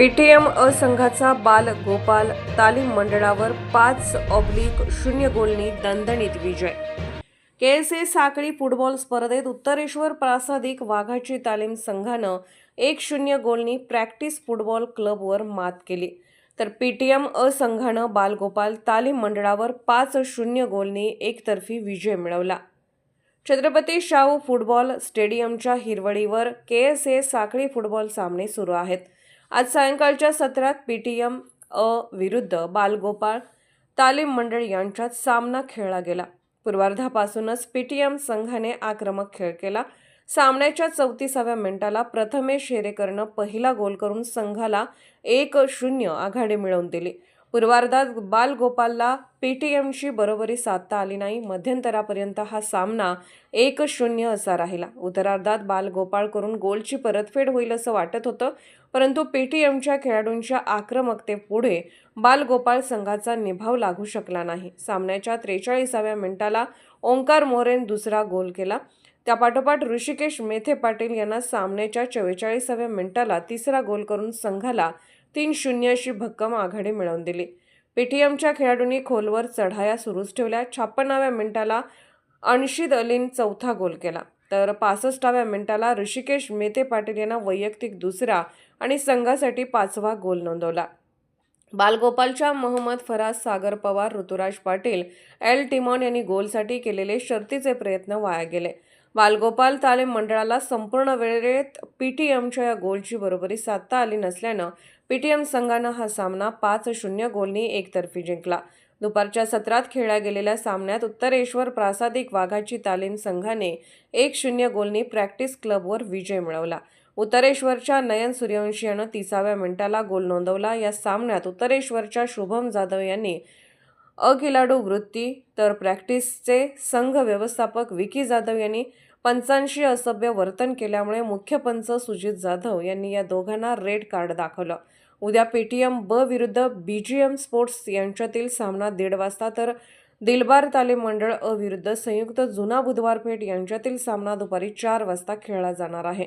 PTM अ संघाचा बाल गोपाल तालीम मंडळावर पाच ऑब्लिक शून्य गोलनी दणदणीत विजय. के एस ए साखळी फुटबॉल स्पर्धेत उत्तरेश्वर प्रासादिक वाघाची तालीम संघानं एक शून्य गोलनी प्रॅक्टिस फुटबॉल क्लबवर मात केली. तर पीटीएम अ संघानं बालगोपाल तालीम मंडळावर पाच शून्य गोलनी एकतर्फी विजय मिळवला. छत्रपती शाहू फुटबॉल स्टेडियमच्या हिरवळीवर के एस ए साखळी फुटबॉल सामने सुरू आहेत. आज सायंकाळच्या सत्रात पीटीएम अ विरुद्ध बालगोपाळ तालीम मंडळ यांच्यात सामना खेळला गेला. पूर्वार्धापासूनच पीटीएम संघाने आक्रमक खेळ केला. सामन्याच्या चौतीसाव्या मिनिटाला प्रथमेश शेरेकरनं पहिला गोल करून संघाला एक शून्य आघाडी मिळवून दिली. पूर्वार्धात बालगोपालला पेटीएमशी बरोबरी साधता आली नाही. मध्यंतरापर्यंत हा सामना एक शून्य असा राहिला. उत्तरार्धात बालगोपाळ करून गोलची परतफेड होईल असं वाटत होतं परंतु पेटीएमच्या खेळाडूंच्या आक्रमकतेपुढे बालगोपाळ संघाचा निभाव लागू शकला नाही. सामन्याच्या त्रेचाळीसाव्या मिनिटाला ओंकार मोरेन दुसरा गोल केला. त्यापाठोपाठ ऋषिकेश मेथे पाटील यांना सामन्याच्या चव्वेचाळीसाव्या मिनिटाला तिसरा गोल करून संघाला तीन शून्य अशी भक्कम आघाडी मिळवून दिली. पेटीएमच्या खेळाडूंनी खोलवर चढाया सुरूच ठेवल्या. छप्पन्नाव्या मिनिटाला अनशिद अलीन चौथा गोल केला. तर पासष्टाव्या मिनिटाला ऋषिकेश मेते पाटील यांना वैयक्तिक दुसरा आणि संघासाठी पाचवा गोल नोंदवला. बालगोपालच्या मोहम्मद फराज सागर पवार ऋतुराज पाटील एल टिमॉन यांनी गोलसाठी केलेले शर्तीचे प्रयत्न वाया गेले. बालगोपाल तालीम मंडळाला संपूर्ण वेळेत पीटीएमच्या या गोलची बरोबरी साधता आली नसल्यानं पीटीएम संघानं हा सामना पाच शून्य गोलनी एकतर्फी जिंकला. दुपारच्या सत्रात खेळल्या गेलेल्या सामन्यात उत्तरेश्वर प्रासादिक वाघाची तालीम संघाने एक शून्य गोलनी प्रॅक्टिस क्लबवर विजय मिळवला. उत्तरेश्वरच्या नयन सूर्यवंशी यानं तिसाव्या मिनिटाला गोल नोंदवला. या सामन्यात उत्तरेश्वरच्या शुभम जाधव यांनी अखिलाडू वृत्ती तर प्रॅक्टिसचे संघ व्यवस्थापक विकी जाधव यांनी पंचांशी असभ्य वर्तन केल्यामुळे मुख्य पंच सुजित जाधव यांनी या दोघांना रेड कार्ड दाखवलं. उद्या पेटीएम ब विरुद्ध बी जी एम स्पोर्ट्स यांच्यातील सामना दीड वाजता तर दिलबार तालीम मंडळ अविरुद्ध संयुक्त जुना बुधवार पेठ यांच्यातील सामना दुपारी चार वाजता खेळला जाणार आहे.